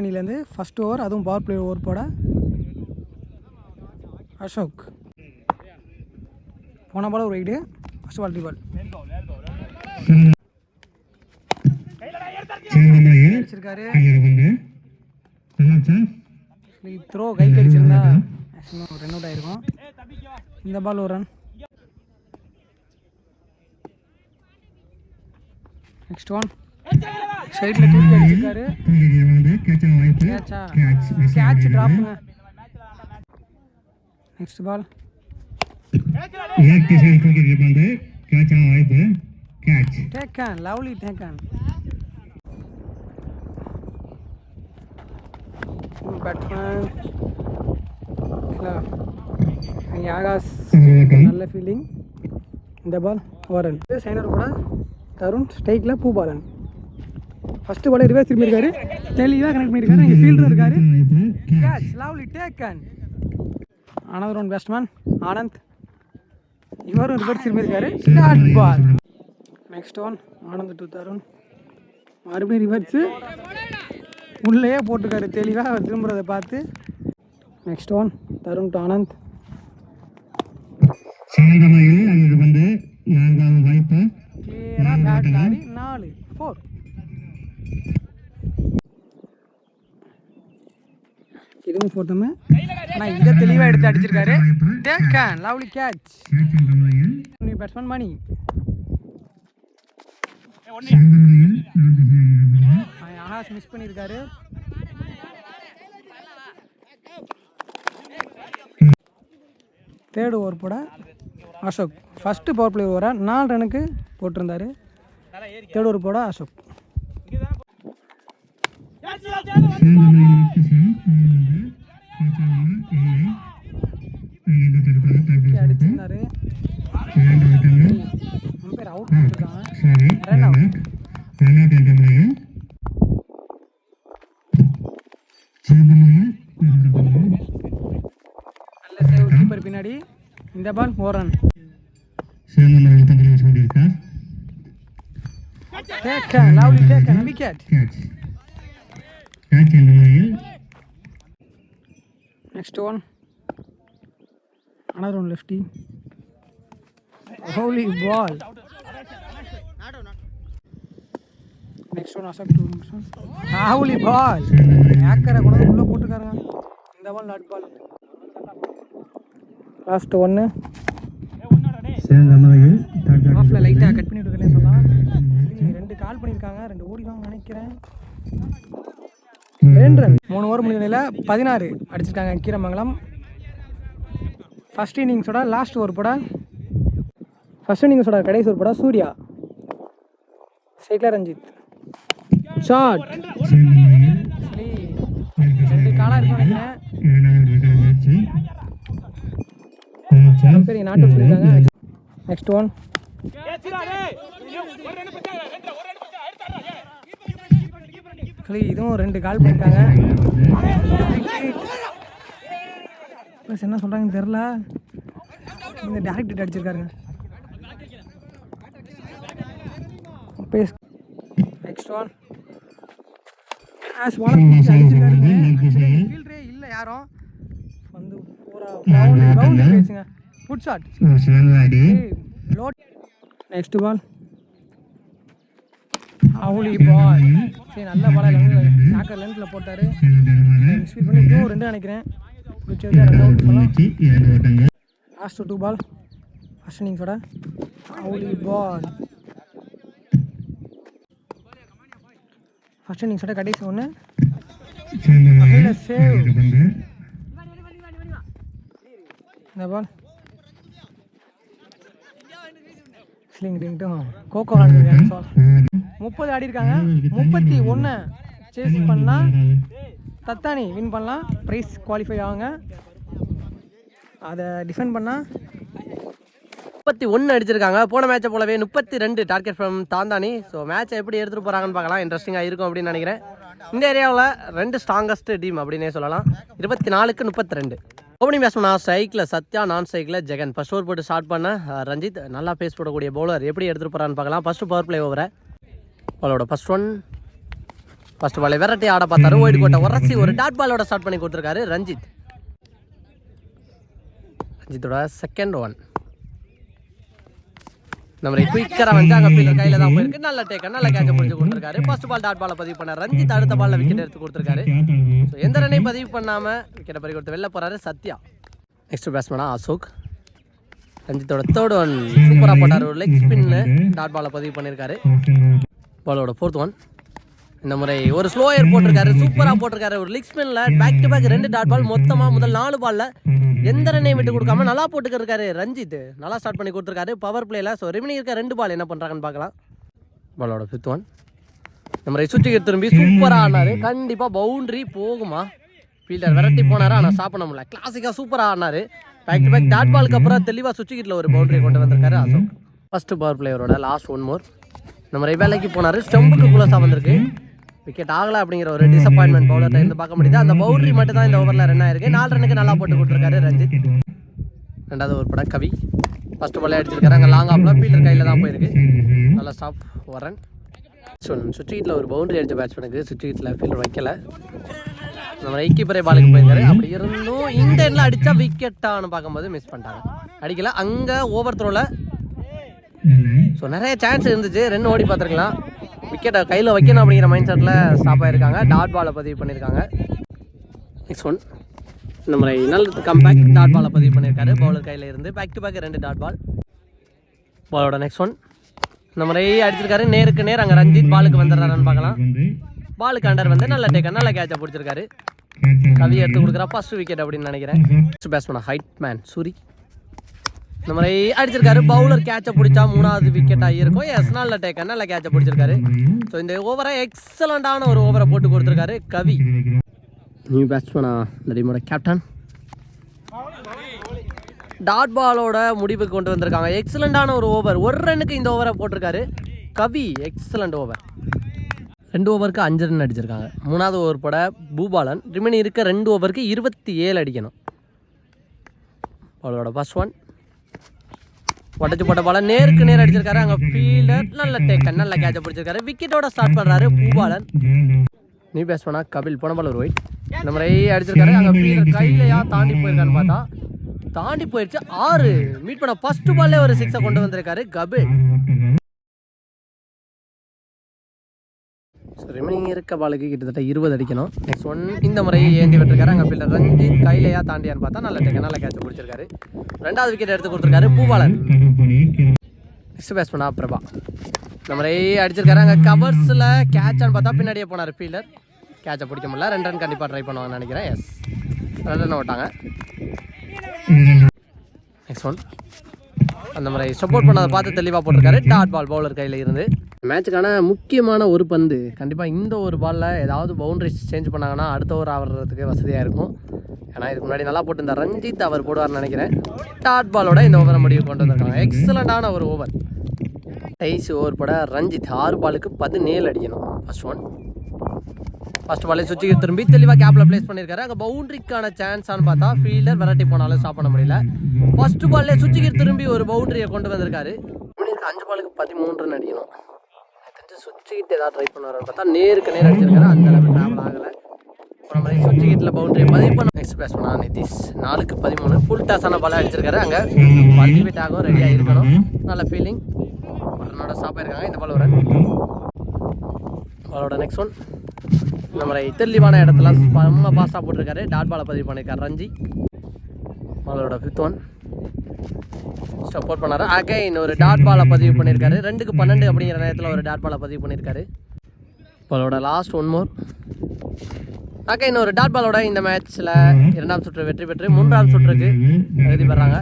அணிலேருந்து first over அதுவும் power play over போட. அசோக். போன பால் ஒரு ரைடு ஃபஸ்ட் பால் பால் அடிச்சிருக்காரு. த்ரோ கை கடிச்சிருந்தா மேக்ஸிமம் ரன் அவுட் ஆயிருக்கும். இந்த பால் ஒரு ரன் நெக்ஸ்ட் ஒன் சைடில் தூக்கி அடிச்சிருக்காரு தூக்கி வந்து கேட்ச வாய்ப்பு கேட்சா கேட்ச் மிஸ் கேட்ச் ட்ராப்புங்க நெக்ஸ்ட் பால் லெக் திசையில் தூக்கி வந்து கேட்ச வாய்ப்பு catch taken lovely taken batsman yagas நல்ல ஃபீல்டிங் இந்த பால் ஓரன் சைனர் கூட தருண் ஸ்ட்ரைக்கில் பூபாலன் ஃபஸ்ட்டு பாலே ரிவர்ஸ் திரும்பி இருக்காரு. தெளிவாக கனெக்ட் பண்ணியிருக்காரு இங்கே ஃபீல்டர் இருக்காரு. Catch lovely taken another one batsman Anand இவரும் ரிவர்ஸ் திரும்பி இருக்காரு. Dot ball next one Anand to Tarun மறுபடியும் ரிவர்ஸு உள்ளேயே போட்டிருக்காரு. தெளிவாக அவர் திரும்புறதை பார்த்து. Next one Tarun to Anand இதுவும் போட்டோமே. ஆனால் இங்கே தெளிவாக எடுத்து அடிச்சிருக்காரு. Lovely catch new batsman Mani Akash miss பண்ணியிருக்காரு தேர்டு ஓவர் போட. அசோக் ஃபஸ்ட்டு பவர் பிளே ஓவராக நாலு ரனுக்கு போட்டிருந்தாரு. தேர்ட் ஓவர் போட அசோக். கீப்பர் பின்னாடி. இந்த பால் ஓரன் சிவகங்கையில் பந்துகளை சூடியிருக்கார் taken lovely taken wicket catch catch என்ற முறையில் next one another one lefty. Holy ball. Next one Ashok two நிமிஷம் ஹவுலி பால் ஏக்கரை கூட உள்ளே போட்டுக்காருங்க. இந்த பால் நாட் பால் லாஸ்ட் ஒன்று ஆஃபில் லைட்டாக கட் பண்ணி விட்டுருக்கேனே சொல்லலாம். ரெண்டு கால் பண்ணியிருக்காங்க. ரெண்டு ஓடிவாங்க நினைக்கிறேன். ரெண்டு ரன். மூணு ஓவர் முடிவு நிலையில் பதினாறு அடிச்சிருக்காங்க கீரமங்கலம். ஃபர்ஸ்ட் இன்னிங்ஸோட லாஸ்ட் ஓவர் போட ஃபர்ஸ்ட் இன்னிங்ஸோட கடைசி ஓவர் போட சூர்யா சைக்கிள் ரஞ்சித். ஷாட் சிவகங்கையில் ரெண்டு காலாக இருக்கும் நினைக்கிறேன் பெரிய நாட்டு சொல்லியிருக்காங்க. நெக்ஸ்ட் ஒன் கிளி இதுவும் ரெண்டு கால் பண்ணியிருக்காங்க ப்ளஸ் என்ன சொல்கிறாங்கன்னு தெரில இந்த டேரக்ட் ஹிட் அடிச்சிருக்காருங்க. பேஸ் நெக்ஸ்ட் ஒன் ஆஸ் ஃபீல்டரே இல்லை யாரும். வந்து பூரா பவுண்டரி பவுண்டரி பேசுங்க. ஃபுட் ஷாட் சிவகாடி லோட் நெக்ஸ்ட் பால் அவுலி பால். சரி நல்ல பாலாக ஜாக்கர் லென்த்தில் போட்டார். மிஸ்ஃபீல் பண்ணி இதுவும் ரெண்டு நினைக்கிறேன் பிடிச்சி வச்சு ரெண்டு அவுட் பண்ணலாம். வீழ்ச்சி இரண்டு ஓட்டங்கள் லாஸ்ட் டூ பால் ஃபர்ஸ்ட் இன்னிங்ஸோட அவுலி பால் ஃபர்ஸ்ட் இன்னிங்ஸோட கடைசி ஒன்று சேவ் இந்த பால் ஸ்லிங் கோகோ ஆடுறாங்க முப்பது ஆடி இருக்காங்க. முப்பத்தி ஒன்று சேஸ் பண்ணால் தத்தானி வின் பண்ணலாம். ப்ரைஸ் குவாலிஃபை ஆகுங்க. அதை டிஃபெண்ட் பண்ணால் முப்பத்தி ஒன்று அடிச்சிருக்காங்க. போன மேட்சை போலவே முப்பத்தி ரெண்டு டார்கெட் ஃப்ரம் தாந்தானி. ஸோ மேட்சை எப்படி எடுத்துகிட்டு போகிறாங்கன்னு பார்க்கலாம். இன்ட்ரெஸ்டிங்காக இருக்கும் அப்படின்னு நினைக்கிறேன். இந்த ஏரியாவில் ரெண்டு ஸ்ட்ராங்கஸ்ட் டீம் அப்படின்னே சொல்லலாம். இருபத்தி நாலுக்கு முப்பத்தி ரெண்டு. ஓப்பனிங் பேட்ஸ்மேன் நான் ஸ்ட்ரைக்கில் சத்யா நான் ஸ்ட்ரைக்கில் ஜெகன். ஃபர்ஸ்ட் ஓவர் போட்டு ஸ்டார்ட் பண்ண ரஞ்சித் நல்லா பேஸ் போடக்கூடிய பவுலர் எப்படி எடுத்துகிட்டு போகிறான்னு பார்க்கலாம். ஃபஸ்ட்டு பவர் பிளே ஓவரை அவளோட ஃபர்ஸ்ட் ஒன் ஃபர்ஸ்ட் பாலை விரட்டி ஆட பார்த்தாரு. ஒயிட் கோட்டை உரசி ஒரு டாட் பாலோட ஸ்டார்ட் பண்ணி கொடுத்துருக்காரு ரஞ்சித். ரஞ்சித்தோட செகண்ட் ஒன் நம்ம குயிக்கரா வந்து அங்க ஃபீல்டர் கையில தான் போயிருக்கு. நல்ல டேக்கர் நல்ல கேட்ச பிடிச்சு கொடுத்துருக்காரு. ஃபர்ஸ்ட் பால் டாட் பால பதிவு பண்ண ரஞ்சித் அடுத்த பால்ல விக்கெட் எடுத்து கொடுத்துருக்காரு. ஸோ எந்த ரன்னையும் பதிவு பண்ணாம விக்கெட்டை பறி கொடுத்து வெளில போறாரு சத்யா. நெக்ஸ்ட் பேட்ஸ்மேனா அசோக். ரஞ்சித்தோட தேர்ட் ஒன் சூப்பரா போட்டார் ஒரு லெக் ஸ்பின்னு டாட் பால பதிவு பண்ணியிருக்காரு பாலோட ஃபோர்த் ஒன் இந்த முறை ஒரு ஸ்லோயர் போட்டிருக்காரு. சூப்பரா போட்டிருக்காரு. ஒரு லெக் ஸ்பின்ல பேக் டு பேக் ரெண்டு டாட் பால் மொத்தமா முதல் நாலு பால்ல எந்த ரன்னையும் விட்டு கொடுக்காம நல்லா போட்டுக்கிருக்காரு ரஞ்சித். நல்லா ஸ்டார்ட் பண்ணி கொடுத்துருக்காரு. பவர் பிளேல ஸோ ரெமினி இருக்க ரெண்டு பால் என்ன பண்ணுறாங்கன்னு பார்க்கலாம். பாலோட ஃபிஃப்த் ஒன் நம்ம சுற்றிக்கு திரும்பி சூப்பராக ஆனார் கண்டிப்பாக பவுண்டரி போகுமா? ஃபீல்டர் விரட்டி போனாரு? ஆனால் ஸ்டாப் பண்ண முடியல. கிளாசிக்காக சூப்பராக ஆனார் பேக் டு பேக் டாட் பாலுக்கு அப்புறம் தெளிவாக சுவிட்ச் ஒரு பவுண்டரி கொண்டு வந்திருக்காரு அசோக். ஃபஸ்ட்டு பவர் பிளேயரோட லாஸ்ட் ஒன் மோர் நம்ம வேலைக்கு போனார். ஸ்டெம்புக்கு குலசா வந்திருக்கு. விக்கெட் ஆகல அப்படிங்கிற ஒரு டிசப்பாயின்மெண்ட் பவுலர்ட்ட இருந்து பார்க்க முடியுது. அந்த பவுண்டரி மட்டும் தான் இந்த ஓவரில் ரன் ஆயிருக்கு. நாலு ரனுக்கு நல்லா போட்டு கொடுத்துருக்காரு ரஞ்சித். ரெண்டாவது ஒரு படம் கவி. ஃபர்ஸ்ட் பாலே அடிச்சிருக்காரு. அங்கே லாங் ஆஃப்ல பீட்டர் கையில் தான் போயிருக்கு. நல்லா ஸ்டாப் வரன். ஸோ சுவிட்ச் ஒரு பவுண்டரி அடித்த பேட்ஸ்மேனுக்கு சுவிட்ச் ஃபீல்டர் வைக்கல. நம்ம ரைட் பாலுக்கு போயிருந்தாரு அப்படி இருந்தும் இந்த எண்ணில் அடித்தா விக்கெட்டானு பார்க்கும்போது மிஸ் பண்ணிட்டாங்க. அடிக்கல. அங்கே ஓவர் த்ரோவில் ஸோ நிறைய சான்ஸ் இருந்துச்சு. ரெண்டு ஓடி பார்த்துருக்கலாம். விக்கெட்டை கையில் வைக்கணும் அப்படிங்கிற மைண்ட் செட்டில் ஸ்டாப் ஆகிருக்காங்க டாட் பாலை பதிவு பண்ணியிருக்காங்க. நெக்ஸ்ட் ஒன் இந்த மாதிரி நல்ல கம்பேக் டாட் பாலை பதிவு பண்ணியிருக்காரு. பவுலர் கையில் இருந்து பேக் டு பேக் ரெண்டு டாட் பால் பாலோட நெக்ஸ்ட் ஒன் இந்த மாதிரி அடிச்சிருக்காரு. நேருக்கு நேர் அங்கே ரஞ்சித் பாலுக்கு வந்துடுறாருன்னு பார்க்கலாம். பாலுக்கு அண்டர் வந்து நல்ல டேக்கர் நல்ல கேட்சை பிடிச்சிருக்காரு. கவி எடுத்து கொடுக்குறா. ஃபஸ்ட் விக்கெட் அப்படின்னு நினைக்கிறேன். பேட்ஸ்மேன் ஹைட் மேன் சூரி இந்த மாதிரி அடிச்சிருக்காரு. பவுலர் கேட்சை பிடிச்சா மூணாவது விக்கெட்டாக இருக்கும். எஸ் நல்ல டேக்கர் நல்ல கேட்சை பிடிச்சிருக்காரு. ஸோ இந்த ஓவரை எக்ஸலண்டான ஒரு ஓவரை போட்டு கொடுத்துருக்காரு கவி. நியூ பேட்ஸ்மேனா இந்த டீமோட கேப்டன் டாட் பாலோட முடிவுக்கு கொண்டு வந்திருக்காங்க. எக்ஸலண்டான ஒரு ஓவர் ஒரு ரன்னுக்கு இந்த ஓவரை போட்டிருக்காரு. கவி எக்ஸலண்ட் ஓவர் ரெண்டு ஓவருக்கு அஞ்சு ரன் அடிச்சிருக்காங்க. மூணாவது ஓவர் போட பூபாலன். ரிமைனி இருக்க ரெண்டு ஓவருக்கு இருபத்தி ஏழு அடிக்கணும். பாலோட ஃபர்ஸ்ட் ஒன் உடச்சு போட்ட பால நேருக்கு நேர் அடிச்சிருக்காரு. அங்கே ஃபீல்டர் நல்ல டேக்கன் நல்ல கேட்சை பிடிச்சிருக்காரு. விக்கெட்டோட ஸ்டார்ட் பண்ணுறாரு பூபாலன். நீ பேட்ஸ்மேனா கபில் போன பால் ஒரு ஒயிட் இந்த மாதிரி அடிச்சிருக்காரு. அங்கே ஃபீல்டர் கையிலையா தாண்டி போயிருக்கான்னு பார்த்தா தாண்டி போயிடுச்சு ஆறு. மீட் பண்ண ஃபர்ஸ்ட் பால்லே ஒரு சிக்ஸை கொண்டு வந்திருக்காரு கபில். ரிமைனிங் இருக்க பாலுக்கு கிட்டத்தட்ட இருபது அடிக்கணும். நெக்ஸ்ட் ஒன் இந்த முறை ஏந்தி விட்டுருக்காரு. அங்கே ஃபீல்டர் ரஞ்சித் கையிலையா தாண்டியான்னு பார்த்தா நல்ல டேக்க நல்ல கேட்ச் பிடிச்சிருக்காரு. ரெண்டாவது விக்கெட் எடுத்து கொடுத்துருக்காரு பூபாலன் நெக்ஸ்ட் பேட்ஸ்மேனா பிரபா. இந்த முறை அடிச்சிருக்காரு. அங்கே கவர்ஸில் கேட்சான்னு பார்த்தா பின்னாடியே போனார் ஃபீல்டர் கேட்சை பிடிக்க முடியல. ரெண்டு ரன் கண்டிப்பாக ட்ரை பண்ணுவாங்கன்னு நினைக்கிறேன். எஸ் ரெண்டு ரன் ஓட்டாங்க நெக்ஸ்ட் ஒன் அந்த மாதிரி சப்போர்ட் பண்ணதை பார்த்து தெளிவாக போட்டிருக்காரு. டாட் பால் பவுலர் கையில் இருந்து. மேட்சுக்கான முக்கியமான ஒரு பந்து. கண்டிப்பாக இந்த ஒரு பாலில் ஏதாவது பவுண்டரி சேஞ்ச் பண்ணாங்கன்னா அடுத்த ஓவர் ஆடுறதுக்கு வசதியாக இருக்கும். ஏன்னா இதுக்கு முன்னாடி நல்லா போட்டிருந்தார் ரஞ்சித் அவர் போடுவார்னு நினைக்கிறேன். டாட் பாலோட இந்த ஓவரை முடிவு கொண்டு வந்திருக்காங்க. எக்ஸலண்டான ஒரு ஓவர் டைஸ் ஓவர் பட ரஞ்சித் ஆறு பாலுக்கு பதினேழு அடிக்கணும். ஃபர்ஸ்ட் ஒன் ஃபர்ஸ்ட் பாலே சுவிட்சுக்கு திரும்பி தெளிவாக கேப்பில் ப்ளேஸ் பண்ணியிருக்காரு. அங்கே பவுண்டரிக்கான சான்ஸான்னு பார்த்தா ஃபீல்டர் விரட்டி போனாலும் ஸ்டாப் பண்ண முடியல. ஃபர்ஸ்ட் பால்லே சுவிட்சுக்கு திரும்பி ஒரு பவுண்டரியை கொண்டு வந்திருக்காரு. அஞ்சு பாலுக்கு பதிமூன்றுன்னு அடிக்கணும். தெரிஞ்சு சுவிட்சுக்கிட்டு ஏதாவது ட்ரை பண்ணுவாருன்னு பார்த்தா நேருக்கு நேர் அடிச்சிருக்காரு. அந்த அளவுக்கு ட்ராவல் ஆகலை. அப்புறம் மாதிரி சுவிட்சுக்கிட்டில் பவுண்டரி பதிவு பண்ண நெக்ஸ்ட் பேஸ் பண்ணா நிதிஷ். நாலுக்கு பதிமூணு. ஃபுல் டாஸான பாலாக அடிச்சிருக்காரு. அங்கே பல்டிவேட் ஆகும். ரெடியாக இருக்கணும். நல்ல ஃபீலிங் ரன்னோட ஸ்டாப் இருக்காங்க இந்த பால் ஒரு பாலோட நெக்ஸ்ட் ஒன் இந்த மாதிரி தெளிவான இடத்துல செம்ம பாஸ்டாக போட்டிருக்காரு. டாட் பாலை பதிவு பண்ணியிருக்காரு ரஞ்சி. பாலோட ஃபிஃப்த் ஒன் சப்போர்ட் பண்ணாரு. அகைன் ஒரு டாட் பாலை பதிவு பண்ணியிருக்காரு ரெண்டுக்கு பன்னெண்டு அப்படிங்கிற நேரத்தில் ஒரு டாட் பாலை பதிவு பண்ணியிருக்காரு பாலோட லாஸ்ட் ஒன் மோர் அகைன் ஒரு டாட் பாலோட இந்த மேட்ச்சில் இரண்டாம் சுற்று வெற்றி பெற்று மூன்றாம் சுற்றுக்கு எழுதி பெறாங்க.